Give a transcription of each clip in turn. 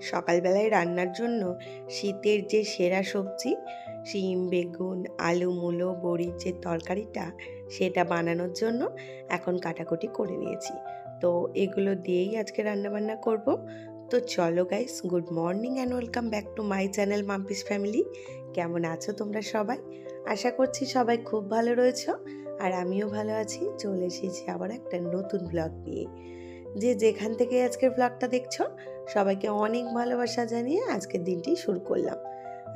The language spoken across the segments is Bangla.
সকালবেলায় রান্নার জন্য শীতের যে সেরা সবজি, শিম, বেগুন, আলু, মূলো, বড়ির যে তরকারিটা, সেটা বানানোর জন্য এখন কাটাকুটি করে নিয়েছি। তো এগুলো দিয়েই আজকে রান্নাবান্না করব। তো চলো guys good morning and welcome back to my channel Mampi's family কেমন আছো তোমরা সবাই? আশা করছি সবাই খুব ভালো রয়েছো। আর আমিও ভালো আছি। চলে এসেছি আবার একটা নতুন ব্লগ নিয়ে। যে যেখান থেকে আজকের ব্লগটা দেখছ, সবাইকে অনেক ভালোবাসা জানিয়ে আজকের দিনটি শুরু করলাম।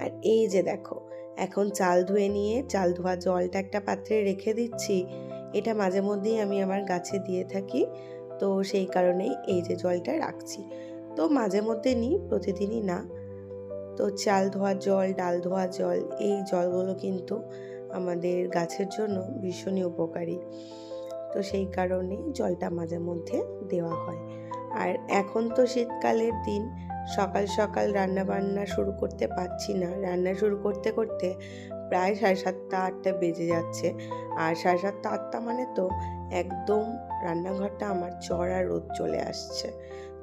আর এই যে দেখো, এখন চাল ধুয়ে নিয়ে চাল ধোয়া জলটা একটা পাত্রে রেখে দিচ্ছি। এটা মাঝে মধ্যেই আমি আমার গাছে দিয়ে থাকি, তো সেই কারণেই এই যে জলটা রাখছি। তো মাঝে মধ্যে নিই, প্রতিদিনই না। তো চাল ধোয়া জল, ডাল ধোয়া জল, এই জলগুলো কিন্তু আমাদের গাছের জন্য ভীষণই উপকারী। তো সেই কারণে জলটা মাঝে মধ্যে দেওয়া হয়। আর এখন তো শীতকালের দিন, সকাল সকাল রান্না বান্না শুরু করতে পারছি না। রান্না শুরু করতে করতে প্রায় সাড়ে সাতটা, আটটা বেজে যাচ্ছে। আর সাড়ে সাতটা, আটটা মানে তো একদম রান্নাঘরটা আমার চড়া রোদ চলে আসছে।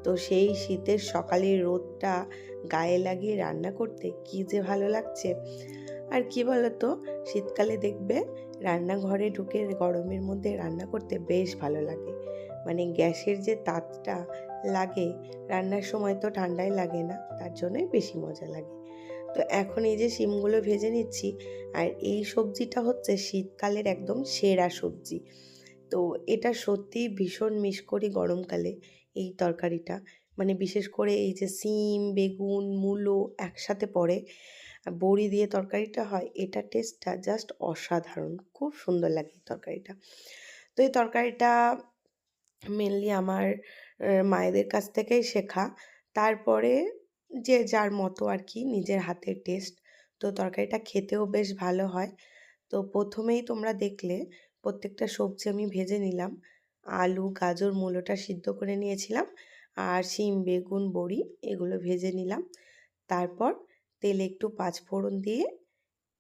তো সেই শীতের সকালের রোদটা গায়ে লাগিয়ে রান্না করতে কি যে ভালো লাগছে। আর কি বলতো, শীতকালে দেখবে রান্নাঘরে ঢুকে গরমের মধ্যে রান্না করতে বেশ ভালো লাগে। মানে গ্যাসের যে তাতটা লাগে, রান্নার সময় তো ঠান্ডাই লাগে না, তার জন্যই বেশি মজা লাগে। তো এখন এই যে শিমগুলো ভেজে নিচ্ছি, আর এই সবজিটা হচ্ছে শীতকালের একদম সেরা সবজি। তো এটা সত্যিই ভীষণ মিস করি গরমকালে এই তরকারিটা। মানে বিশেষ করে এই যে সিম, বেগুন, মূলো একসাথে পড়ে বড়ি দিয়ে তরকারিটা হয়, এটা টেস্টটা জাস্ট অসাধারণ। খুব সুন্দর লাগে তরকারিটা। তো এই তরকারিটা মেনলি আমার মায়েদের কাছ থেকেই শেখা। তারপরে যে যার মতো আর কি নিজের হাতের টেস্ট তো তরকারিটা খেতেও বেশ ভালো হয়। তো প্রথমেই তোমরা দেখলে প্রত্যেকটা সবজি আমি ভেজে নিলাম। আলু, গাজর, মূলোটা সিদ্ধ করে নিয়েছিলাম। আর শিম, বেগুন, বড়ি এগুলো ভেজে নিলাম। তারপর তেলে একটু পাঁচফোড়ন দিয়ে,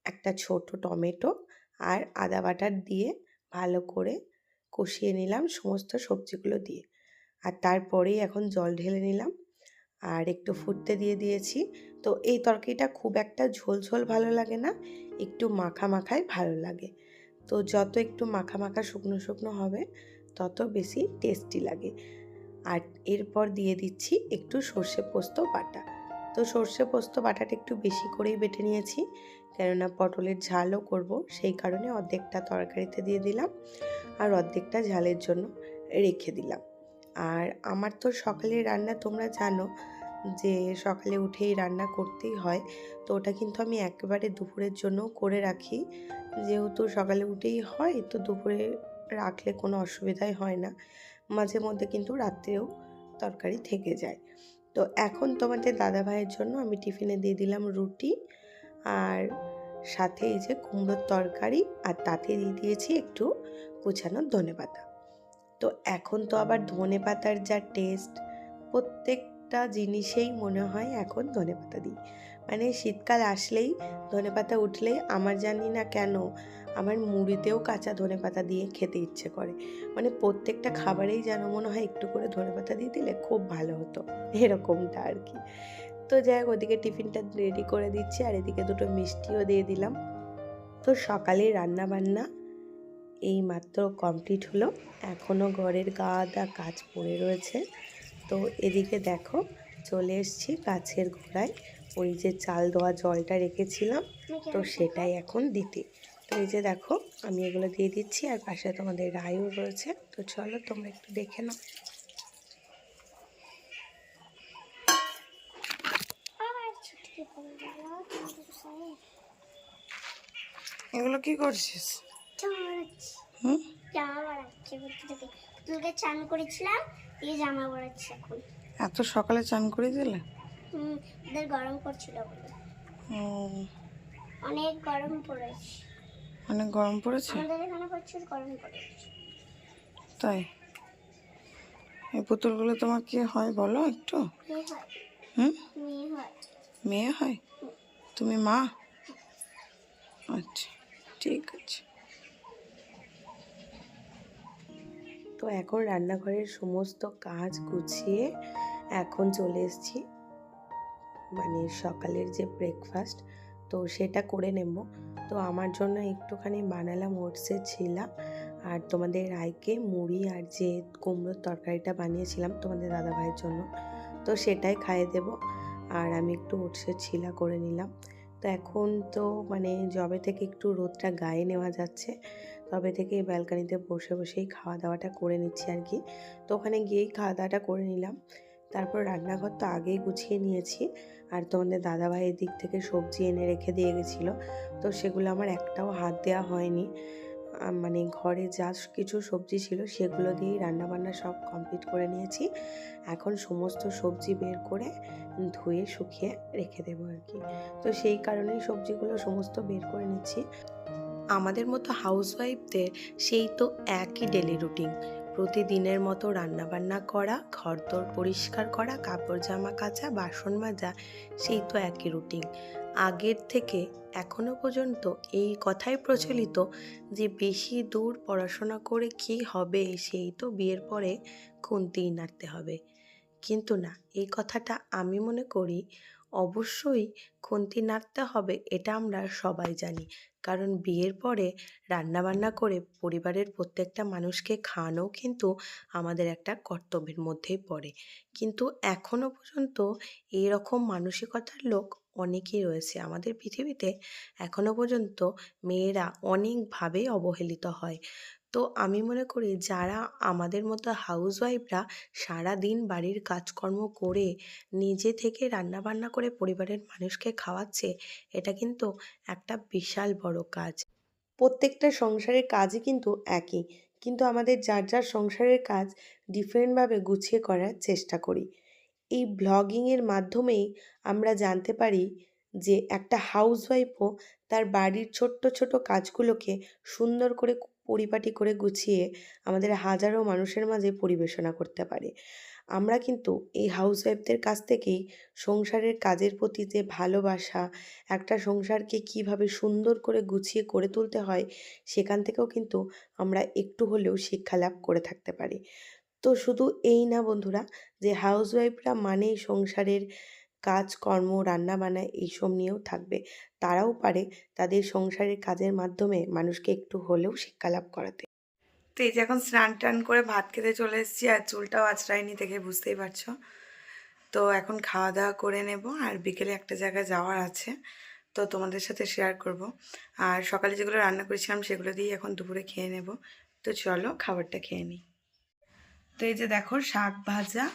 একটা ছোট টমেটো আর আদা বাটার দিয়ে ভালো করে কষিয়ে নিলাম সমস্ত সবজিগুলো দিয়ে। আর তারপরেই এখন জল ঢেলে নিলাম। আর একটু ফুটতে দিয়ে দিয়েছি। তো এই তরকারিটা খুব একটা ঝোল ঝোল ভালো লাগে না, একটু মাখা মাখায় ভালো লাগে। তো যত একটু মাখা মাখা শুকনো শুকনো হবে, তত বেশি টেস্টি লাগে। আর এরপর দিয়ে দিচ্ছি একটু সর্ষে পোস্ত বাটা। তো সর্ষে পোস্ত বাটাটা একটু বেশি করেই বেটে নিয়েছি। কেননা পটলের ঝালও করব, সেই কারণে অর্ধেকটা তরকারিতে দিয়ে দিলাম আর অর্ধেকটা ঝালের জন্য রেখে দিলাম। আর আমার তো সকালে রান্না তোমরা জানো যে সকালে উঠেই রান্না করতেই হয়, তো ওটা কিন্তু আমি একেবারে দুপুরের জন্য করে রাখি। যেহেতু সকালে উঠেই হয়, তো দুপুরে রাখলে কোনো অসুবিধাই হয় না। মাঝে মধ্যে কিন্তু রাত্রেও তরকারি থেকে যায়। তো এখন তোমাদের দাদা ভাইয়ের জন্য আমি টিফিনে দিয়ে দিলাম রুটি আর সাথে এই যে কুমড়োর তরকারি আর তাতে দিয়ে দিয়েছি একটু কুচানো ধনে পাতা। তো এখন তো আবার ধনে পাতার যা টেস্ট প্রত্যেকটা জিনিসেই মনে হয় এখন ধনে পাতা দিই। মানে শীতকাল আসলেই ধনে পাতা উঠলেই আমার জানি না কেন আমার মুড়িতেও কাঁচা ধনে পাতা দিয়ে খেতে ইচ্ছে করে। মানে প্রত্যেকটা খাবারেই যেন মনে হয় একটু করে ধনে পাতা দিয়ে দিলে খুব ভালো হতো। এরকমটা আর কি। তো যাই হোক, ওদিকে টিফিনটা রেডি করে দিচ্ছি আর এদিকে দুটো মিষ্টিও দিয়ে দিলাম। তো সকালে রান্না বান্না এই মাত্র কমপ্লিট হলো। এখনও ঘরের গাদা কাজ পড়ে রয়েছে। তো এদিকে দেখো, চলে এসেছি গাছের গোড়ায়। ওই যে চাল দেওয়া জলটা রেখেছিলাম। তো সেটাই এখন দিতে। তো এই যে দেখো আমি এগুলো দিয়ে দিচ্ছি আর পাশে তোমাদের রায়ও রয়েছে। তো চলো তোমরা একটু দেখে নাও। এগুলো কি করছিস? চান করেছিলাম দিয়ে জামা বাড়াচ্ছে এখন এত সকালে চান করে দিলে? হুম ওদের গরম করছিল বলে। অনেক গরম পড়েছে। অনেক গরম পড়েছে? আমাদের এখানে প্রচুর গরম পড়েছে। তাই? এই পুতুলগুলো তোমার কি হয় বলো একটু? হুম? মেয়ে হয়। তুমি মা? আচ্ছা ঠিক আছে। তো এখন রান্নাঘরের সমস্ত কাজ গুছিয়ে এখন চলে এসেছি। মানে সকালের যে ব্রেকফাস্ট তো সেটা করে নেব। তো আমার জন্য একটুখানি বানালাম ওটসের ছিলা আর তোমাদের রায়কে মুড়ি আর যে কুমড়োর তরকারিটা বানিয়েছিলাম তোমাদের দাদাভাইয়ের জন্য। তো সেটাই খাইয়ে দেব আর আমি একটু ওটসের ছিলা করে নিলাম। তো এখন তো মানে জবে থেকে একটু রোদটা গায়ে নেওয়া যাচ্ছে, তবে থেকে ব্যালকানিতে বসে বসেই খাওয়া দাওয়াটা করে নিচ্ছি আর কি। তো ওখানে গিয়েই খাওয়া দাওয়াটা করে নিলাম। তারপর রান্নাঘর তো আগেই গুছিয়ে নিয়েছি আর তোমাদের দাদাভাইয়ের দিক থেকে সবজি এনে রেখে দিয়ে গেছিল। তো সেগুলো আমার একটাও হাত দেওয়া হয়নি। মানে ঘরে যা কিছু সবজি ছিল সেগুলো দিয়েই রান্নাবান্না সব কমপ্লিট করে নিয়েছি। এখন সমস্ত সবজি বের করে ধুয়ে, শুকিয়ে রেখে দেবো আর কি। তো সেই কারণেই সবজিগুলো সমস্ত বের করে নিচ্ছি। আমাদের মতো হাউসওয়াইফদের সেই তো একই ডেলি রুটিন প্রতিদিনের মতো রান্নাবান্না করা, ঘরদোর পরিষ্কার করা কাপড় জামা কাচা, বাসন মাজা, সেই তো একই রুটিন আগের থেকে এখনও পর্যন্ত এই কথাই প্রচলিত যে বেশি দূর পড়াশোনা করে কি হবে সেই তো বিয়ের পরে খুন্তিই নাড়তে হবে। কিন্তু না, এই কথাটা আমি মনে করি অবশ্যই খুন্তি নাড়তে হবে, এটা আমরা সবাই জানি। কারণ বিয়ের পরে রান্নাবান্না করে পরিবারের প্রত্যেকটা মানুষকে খাওয়ানোও কিন্তু আমাদের একটা কর্তব্যের মধ্যেই পড়ে। কিন্তু এখনও পর্যন্ত এই রকম মানসিকতার লোক অনেকেই রয়েছে আমাদের পৃথিবীতে। এখনও পর্যন্ত মেয়েরা অনেকভাবে অবহেলিত হয়। তো আমি মনে করি যারা আমাদের মতো হাউসওয়াইফরা সারাদিন বাড়ির কাজকর্ম করে নিজে থেকে রান্নাবান্না করে পরিবারের মানুষকে খাওয়াচ্ছে, এটা কিন্তু একটা বিশাল বড় কাজ। প্রত্যেকটা সংসারের কাজই কিন্তু একই, কিন্তু আমাদের যার যার সংসারের কাজ ডিফারেন্টভাবে গুছিয়ে করার চেষ্টা করি। এই ব্লগিংয়ের মাধ্যমেই আমরা জানতে পারি যে একটা হাউসওয়াইফও তার বাড়ির ছোট্ট ছোট কাজগুলোকে সুন্দর করে পরিপাটি করে গুছিয়ে আমাদের হাজারো মানুষের মাঝে পরিবেশনা করতে পারে। আমরা কিন্তু এই হাউসওয়াইফদের কাছ থেকেই সংসারের কাজের প্রতি যে ভালোবাসা, একটা সংসারকে কীভাবে সুন্দর করে গুছিয়ে করে তুলতে হয়, সেখান থেকেও কিন্তু আমরা একটু হলেও শিক্ষা লাভ করে থাকতে পারি। তো শুধু এই না বন্ধুরা, যে হাউসওয়াইফরা মানেই সংসারের কাজকর্ম, রান্নাবান্না এইসব নিয়েও থাকবে। তারাও পারে তাদের সংসারের কাজের মাধ্যমে মানুষকে একটু হলেও শিক্ষা লাভ করাতে। তো এই যে এখন স্নান টান করে ভাত খেতে চলে এসেছি আর চুলটাও আঁচড়াইনি দেখে বুঝতেই পারছ। তো এখন খাওয়া দাওয়া করে নেব আর বিকেলে একটা জায়গায় যাওয়ার আছে। তো তোমাদের সাথে শেয়ার করব। আর সকালে যেগুলো রান্না করেছিলাম সেগুলো দিয়ে এখন দুপুরে খেয়ে নেব। তো চলো খাবারটা খেয়ে নিই। তো এই যে দেখো শাক ভাজা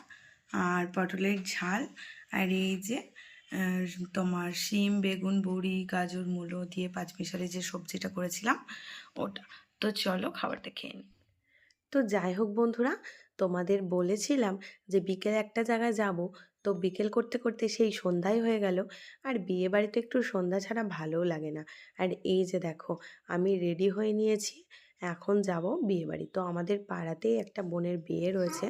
আর পটলের ঝাল আর এই যে তোমার শিম, বেগুন, বড়ি, গাজর, মূলো দিয়ে পাঁচ পাঁচমিশালি যে সবজিটা করেছিলাম, ওটা। তো চলো খাবারটা খেয়ে নিই। তো যাই হোক বন্ধুরা, তোমাদের বলেছিলাম যে বিকেলে একটা জায়গায় যাব। তো বিকেল করতে করতে সেই সন্ধ্যাই হয়ে গেল। আর বিয়ে বাড়িতে একটু সন্ধ্যা ছাড়া ভালোও লাগে না। আর এই যে দেখো, আমি রেডি হয়ে নিয়েছি। এখন যাব বিয়ে বাড়ি। তো আমাদের পাড়াতেই একটা বোনের বিয়ে রয়েছে।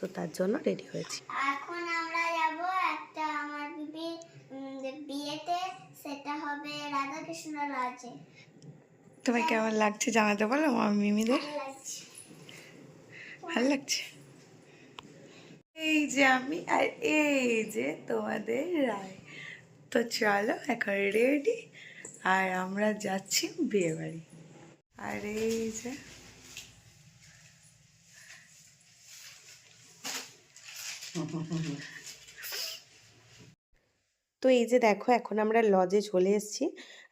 তো তার জন্য রেডি হয়েছি এখন আমরা যাব একটা আমার বিবি উম, যে বিয়েতে সেটা হবে রাধাকৃষ্ণ লজে তোমার কেমন লাগছে জানাতে পারো আমার মিমিদের? ভালো লাগছে। এই যে আমি আর এই যে তোমাদের রায়। তো চলো এখন রেডি আর আমরা যাচ্ছি বিয়ে বাড়ি। আর এই যে তো এই যে দেখো এখন আমরা লজে চলে এসেছি।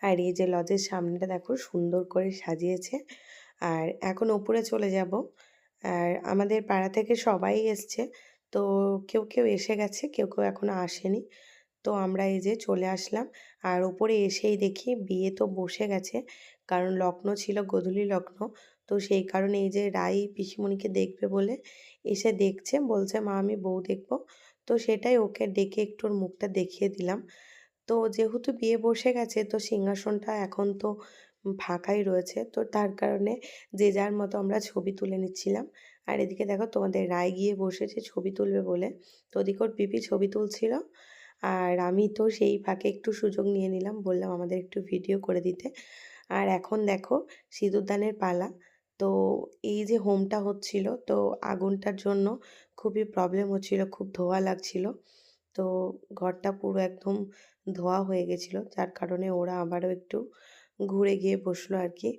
আর এই যে লজের সামনেটা দেখো সুন্দর করে সাজিয়েছে। আর এখন ওপরে চলে যাব। আর আমাদের পাড়া থেকে সবাই এসছে। তো কেউ কেউ এসে গেছে, কেউ কেউ এখনও আসেনি। তো আমরা এই যে চলে আসলাম। আর ওপরে এসেই দেখি বিয়ে তো বসে গেছে। কারণ লগ্ন ছিল গোধূলি লগ্ন। তো সেই কারণে এই যে রাই পিসিমণিকে দেখবে বলে এসে দেখছে। বলছে, মা, আমি বউ দেখব। তো সেটাই ওকে ডেকে একটু ওর মুখটা দেখিয়ে দিলাম। তো যেহেতু বিয়ে বসে গেছে, তো সিংহাসনটা এখন তো ফাঁকাই রয়েছে, তো তার কারণে যে যার মতো আমরা ছবি তুলে নিচ্ছিলাম। আর এদিকে দেখো তোমাদের রায় গিয়ে বসেছে ছবি তুলবে বলে। তো ওদিকে ওর পিপি ছবি তুলছিল। আর আমি তো সেই ফাঁকে একটু সুযোগ নিয়ে নিলাম, বললাম আমাদের একটু ভিডিও করে দিতে। আর এখন দেখো সিঁদুরদানের পালা। তো এই যে হোমটা হচ্ছিল, তো আগুনটার জন্য খুবই প্রবলেম হচ্ছিল, খুব ধোঁয়া লাগছিল। তো ঘরটা পুরো একদম ধোয়া হয়ে গেছিল, যার কারণে ওরা আবারও একটু ঘুরে গিয়ে বসল আর কি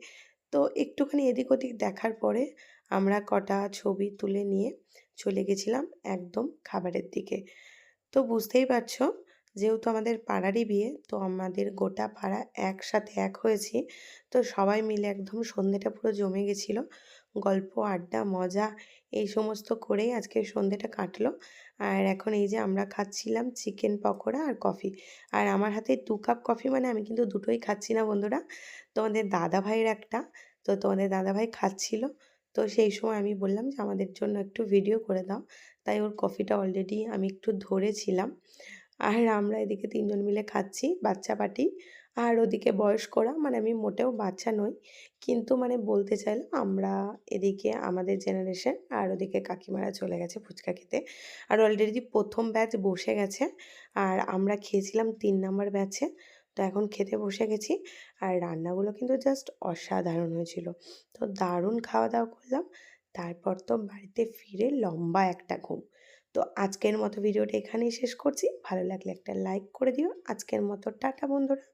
তো একটুখানি এদিক ওদিক দেখার পরে আমরা কটা ছবি তুলে নিয়ে চলে গেছিলাম একদম খাবারের দিকে। তো বুঝতেই পারছ যেহেতু আমাদের পাড়ারই বিয়ে, তো আমাদের গোটা পাড়া একসাথে এক হয়েছি। তো সবাই মিলে একদম সন্ধেটা পুরো জমে গেছিল। গল্প, আড্ডা, মজা এই সমস্ত করেই আজকে সন্ধেটা কাটলো। আর এখন এই যে আমরা খাচ্ছিলাম চিকেন পকোড়া আর কফি। আর আমার হাতে দু কাপ কফি মানে আমি কিন্তু দুটোই খাচ্ছি না বন্ধুরা। তোমাদের দাদা ভাইয়ের একটা, তো তোমাদের দাদা ভাই খাচ্ছিল। তো সেই সময় আমি বললাম যে আমাদের জন্য একটু ভিডিও করে দাও। তাই ওর কফিটা অলরেডি আমি একটু ধরেছিলাম। আর আমরা এদিকে তিনজন মিলে খাচ্ছি, বাচ্চা পাটি আর ওদিকে বয়স্করা মানে আমি মোটেও বাচ্চা নই, কিন্তু মানে বলতে চাইলাম আমরা এদিকে আমাদের জেনারেশন আর ওদিকে কাকিমারা চলে গেছে ফুচকা খেতে। আর অলরেডি প্রথম ব্যাচ বসে গেছে, আর আমরা খেয়েছিলাম তিন নম্বর ব্যাচে তো এখন খেতে বসে গেছি। আর রান্নাগুলো কিন্তু জাস্ট অসাধারণ হয়েছিল। তো দারুণ খাওয়া দাওয়া করলাম, তারপর তো বাড়িতে ফিরে লম্বা একটা ঘুম। তো আজকের মতো ভিডিওটা এখানেই শেষ করছি। ভালো লাগলে একটা লাইক করে দিও। আজকের মতো টাটা বন্ধুরা।